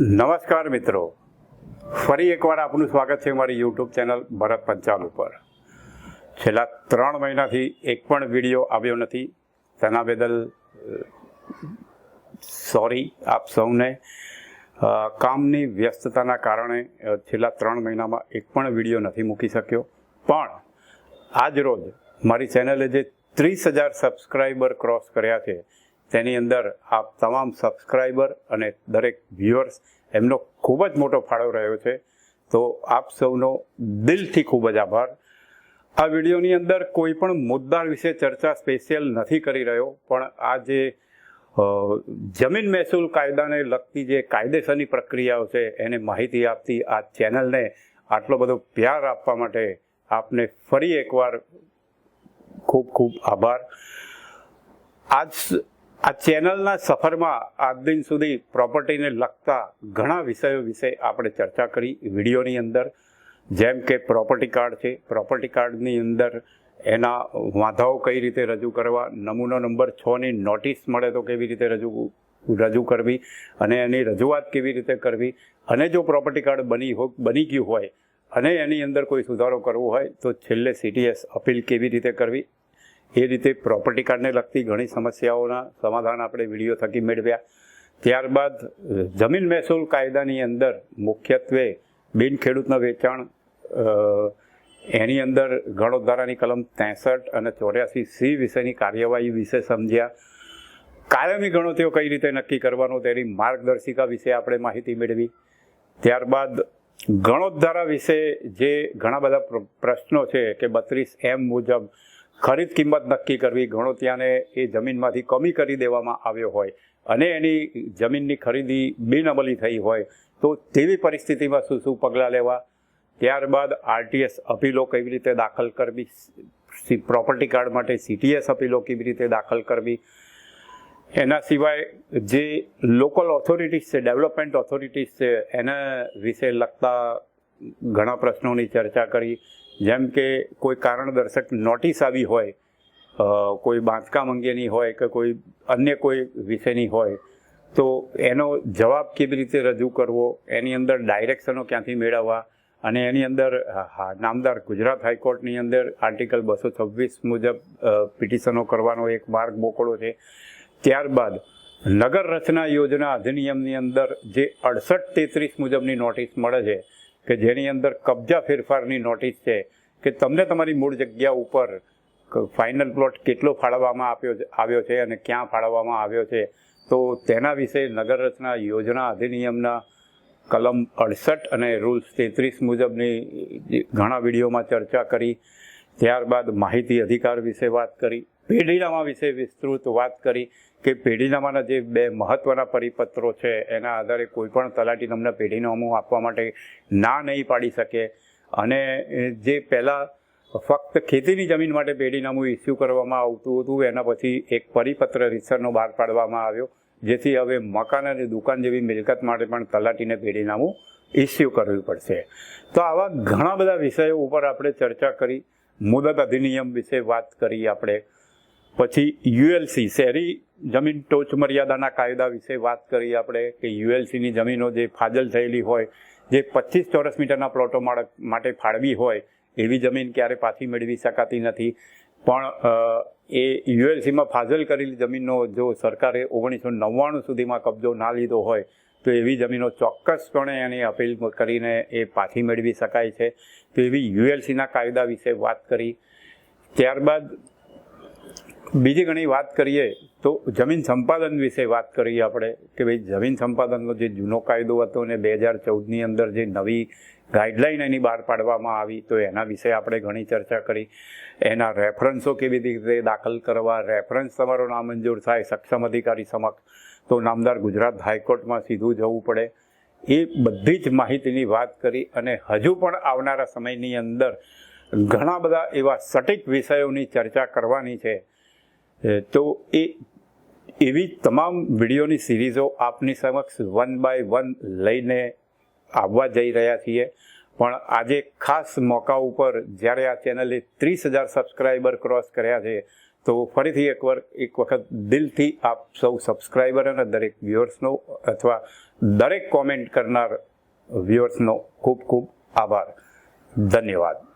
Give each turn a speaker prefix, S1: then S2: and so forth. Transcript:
S1: નમસ્કાર મિત્રો. ફરી એકવાર આપનું સ્વાગત છે મારી યુટ્યુબ ચેનલ ભરત પંચાલ ઉપર. છેલ્લા ત્રણ મહિનાથી એક પણ વીડિયો આવ્યો નથી. તેના બદલ સોરી આપ સૌને. કામની વ્યસ્તતાના કારણે છેલ્લા ત્રણ મહિનામાં એક પણ વીડિયો નથી મૂકી શક્યો. પણ, આજ રોજ મારી ચેનલે જે ત્રીસ હજાર સબસ્ક્રાઈબર ક્રોસ કર્યા છે તેની અંદર આપ તમામ સબસ્ક્રાઈબર અને દરેક વ્યુઅર્સ એમનો ખૂબ જ મોટો ફાળો રહ્યો છે. તો આપ સૌનો દિલથી ખૂબ જ આભાર. આ વિડીયોની અંદર કોઈ પણ મુદ્દા વિશે ચર્ચા સ્પેશિયલ નથી કરી રહ્યો, પણ આ જે જમીન મહેસૂલ કાયદાને લગતી જે કાયદેસરની પ્રક્રિયાઓ છે, એને માહિતી આપતી આ ચેનલને આટલો બધો પ્યાર આપવા માટે આપને ફરી એકવાર ખૂબ ખૂબ આભાર. આજ આ ચેનલના સફરમાં આજ દિન સુધી પ્રોપર્ટીને લગતા ઘણા વિષયો વિશે આપણે ચર્ચા કરી વિડીયોની અંદર. જેમ કે પ્રોપર્ટી કાર્ડ છે. પ્રોપર્ટી કાર્ડની અંદર એના વાંધાઓ કઈ રીતે રજૂ કરવા, નમૂનો નંબર છની નોટિસ મળે તો કેવી રીતે રજૂ રજૂ કરવી અને એની રજૂઆત કેવી રીતે કરવી અને જો પ્રોપર્ટી કાર્ડ બની હો, બની ગયું હોય અને એની અંદર કોઈ સુધારો કરવો હોય તો છેલ્લે સીટીએસ અપીલ કેવી રીતે કરવી એ રીતે પ્રોપર્ટી કાર્ડને લગતી ઘણી સમસ્યાઓના સમાધાન આપણે વીડિયો થકી મેળવ્યા. ત્યારબાદ, જમીન મહેસૂલ કાયદાની અંદર મુખ્યત્વે બિન ખેડૂતના વેચાણ એની અંદર ગણોદ્ધારાની કલમ ત્રેસઠ અને ચોર્યાસી સી વિશેની કાર્યવાહી વિશે સમજ્યા. કાયમી ગણતરીઓ કઈ રીતે નક્કી કરવાનો તેની માર્ગદર્શિકા વિશે આપણે માહિતી મેળવી. ત્યારબાદ, ગણોદ્ધારા વિશે જે ઘણા બધા પ્ર- પ્રશ્નો છે કે બત્રીસ એમ મુજબ ખરીદ કિંમત નક્કી કરવી ઘણો ત્યાંને એ જમીનમાંથી કમી કરી દેવામાં આવ્યો હોય અને એની જમીનની ખરીદી બિનઅમલી થઈ હોય તો તેવી પરિસ્થિતિમાં શું શું પગલાં લેવા? ત્યારબાદ આરટીએસ અપીલો કેવી રીતે દાખલ કરવી? પ્રોપર્ટી કાર્ડ માટે સીટીએસ અપીલો કેવી રીતે દાખલ કરવી? એના સિવાય જે લોકલ ઓથોરિટીઝ છે, ડેવલપમેન્ટ ઓથોરિટીઝ છે, એના વિશે લગતા ઘણા પ્રશ્નોની ચર્ચા કરી. જેમ કે કોઈ કારણદર્શક નોટિસ આવી હોય કોઈ બાંધકામ અંગેની હોય કે કોઈ અન્ય કોઈ વિષયની હોય તો એનો જવાબ કેવી રીતે રજૂ કરવો એની અંદર ડાયરેક્શનો ક્યાંથી મેળવવા અને એની અંદર હા, નામદાર ગુજરાત હાઈકોર્ટની અંદર આર્ટિકલ બસો છવ્વીસ મુજબ પિટિશનો કરવાનો એક માર્ગ મોકળો છે. ત્યારબાદ નગર રચના યોજના અધિનિયમની અંદર જે અડસઠ તેત્રીસ મુજબની નોટિસ મળે છે કે જેની અંદર કબજા ફેરફારની નોટિસ છે કે તમને તમારી મૂળ જગ્યા ઉપર ફાઇનલ પ્લોટ કેટલો ફાળવવામાં આપ્યો આવ્યો છે અને ક્યાં ફાળવવામાં આવ્યો છે, તો તેના વિશે નગર રચના યોજના અધિનિયમના કલમ અડસઠ અને રૂલ્સ તેત્રીસ મુજબની ઘણા વિડીયોમાં ચર્ચા કરી, ત્યારબાદ માહિતી અધિકાર વિશે વાત કરી. પેઢીનામા વિશે વિસ્તૃત વાત કરી કે પેઢીનામાના જે બે મહત્વના પરિપત્રો છે, એના આધારે કોઈ પણ તલાટી તમને પેઢીનામું આપવા માટે ના નહીં પાડી શકે. અને જે પહેલાં ફક્ત ખેતીની જમીન માટે પેઢીનામું ઇસ્યુ કરવામાં આવતું હતું, એના પછી એક પરિપત્ર રીતસરનો બહાર પાડવામાં આવ્યો, જેથી હવે મકાન અને દુકાન જેવી મિલકત માટે પણ તલાટીને પેઢીનામું ઇસ્યુ કરવું પડશે. તો આવા ઘણા બધા વિષયો ઉપર આપણે ચર્ચા કરી, મુદત અધિનિયમ વિશે વાત કરી આપણે. પછી યુએલસી શહેરી જમીન ટોચ મર્યાદાના કાયદા વિશે વાત કરી આપણે કે યુએલસીની જમીનો જે ફાજલ થયેલી હોય, જે પચીસ ચોરસ મીટરના પ્લોટો માટે ફાળવી હોય, એવી જમીન ક્યારે પાછી મેળવી શકાતી નથી. પણ એ યુએલસીમાં ફાજલ કરેલી જમીનનો જો સરકારે ઓગણીસો નવ્વાણું સુધીમાં કબજો ના લીધો હોય, તો એવી જમીનો ચોક્કસપણે એની અપીલ કરીને એ પાછી મેળવી શકાય છે. તો એવી યુએલસીના કાયદા વિશે વાત કરી. ત્યારબાદ બીજી ઘણી વાત કરીએ તો જમીન સંપાદન વિશે વાત કરીએ આપણે કે ભાઈ જમીન સંપાદનનો જે જૂનો કાયદો હતો ને બે હજાર ચૌદની અંદર જે નવી ગાઈડલાઈન એની બહાર પાડવામાં આવી તો એના વિશે આપણે ઘણી ચર્ચા કરી. એના રેફરન્સો કેવી રીતે દાખલ કરવા, રેફરન્સ તમારો નામંજૂર થાય, સક્ષમ અધિકારી સમક્ષ તો નામદાર ગુજરાત હાઈકોર્ટમાં સીધું જવું પડે. એ બધી જ માહિતીની વાત કરી અને હજુ પણ આવનારા સમયની અંદર ઘણા બધા એવા સટીક વિષયોની ચર્ચા કરવાની છે. તો એ, એવી તમામ વિડીયોની સિરીઝો આપની સમક્ષ વન બાય વન લઈને આવવા જઈ રહ્યા છીએ. પણ આજે ખાસ મોકા ઉપર જ્યારે આ ચેનલે ત્રીસ હજાર સબસ્ક્રાઈબર ક્રોસ કર્યા છે, તો ફરીથી એકવાર, એક વખત દિલથી આપ સૌ સબસ્ક્રાઈબર અને દરેક વ્યુઅર્સનો અથવા દરેક કોમેન્ટ કરનાર વ્યુઅર્સનો ખૂબ ખૂબ આભાર. ધન્યવાદ.